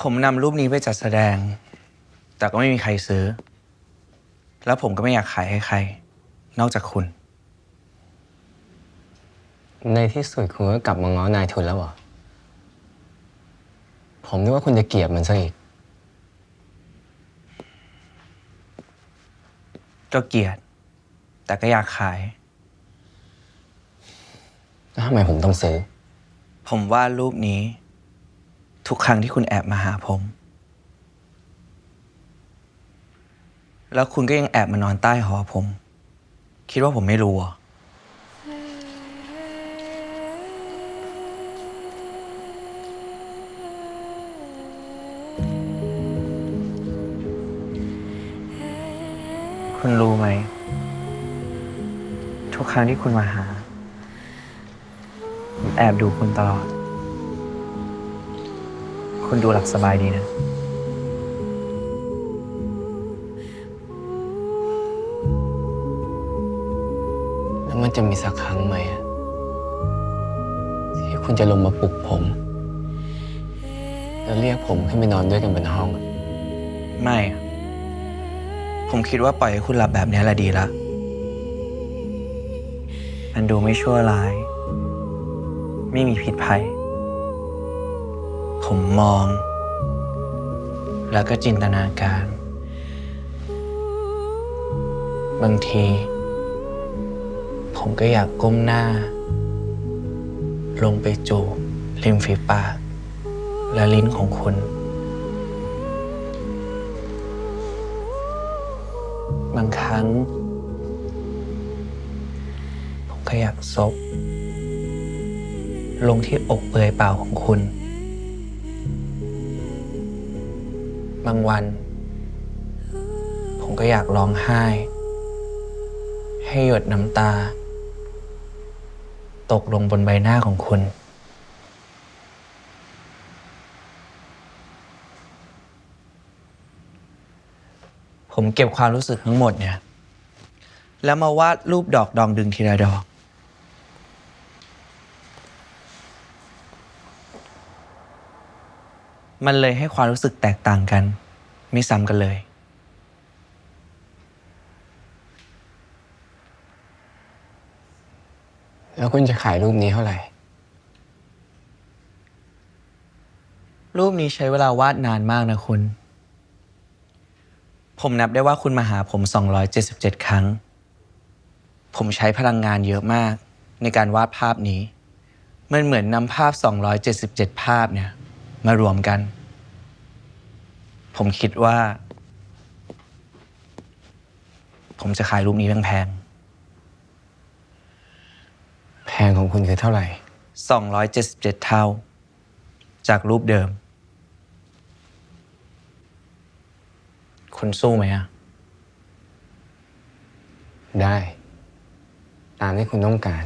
ผมนำรูปนี้ไปจัดแสดง แต่ก็ไม่มีใครซื้อ แล้วผมก็ไม่อยากขายให้ใคร นอกจากคุณ ในที่สุดคุณก็กลับมาง้อนายทุนแล้วเหรอ ผมนึกว่าคุณจะเกลียดมันซะอีก ก็เกลียด แต่ก็อยากขาย แล้วทำไมผมต้องซื้อ ผมวาดรูปนี้ ทุกครั้งที่คุณแอบมาหาผม แล้วคุณก็ยังแอบมานอนใต้หอผม คิดว่าผมไม่รู้คุณรู้ไหม ทุกครั้งที่คุณมาหาผมแอบดูคุณตลอด คุณดูหลับสบายดีนะ แล้วมันจะมีสักครั้งไหมอะที่คุณจะลงมาปลุกผม แล้วเรียกผมขึ้นไปนอนด้วยกันบนห้องอะไม่อะผมคิดว่าปล่อยให้คุณหลับแบบนี้แหละดีละ มันดูไม่ชั่วร้าย ไม่มีพิษภัย ผมมอง แล้วก็จินตนาการ บางที ผมก็อยากก้มหน้า ลงไปจูบริมฝีปาก และลิ้นของคุณ บางครั้ง ผมก็อยากซบลงที่อกเปลือยเปล่าของคุณ บางวัน ผมก็อยากร้องไห้ ให้หยดน้ำตา ตกลงบนใบหน้าของคุณ ผมเก็บความรู้สึกทั้งหมดเนี่ย แล้วมาวาดรูปดอกดองดึงทีละดอก มันเลยให้ความรู้สึกแตกต่างกัน ไม่ซ้ำกันเลย แล้วคุณจะขายรูปนี้เท่าไหร่ รูปนี้ใช้เวลาวาดนานมากนะคุณ ผมนับได้ว่าคุณมาหาผม 277 ครั้ง ผมใช้พลังงานเยอะมากในการวาดภาพนี้ มันเหมือนนำภาพ 277 ภาพเนี่ย มารวมกัน ผมคิดว่า ผมจะขายรูปนี้แพงแพงของคุณคือเท่าไหร่ ๆ277 เท่า จากรูปเดิม คุณสู้ไหมอะได้ ตามที่คุณต้องการ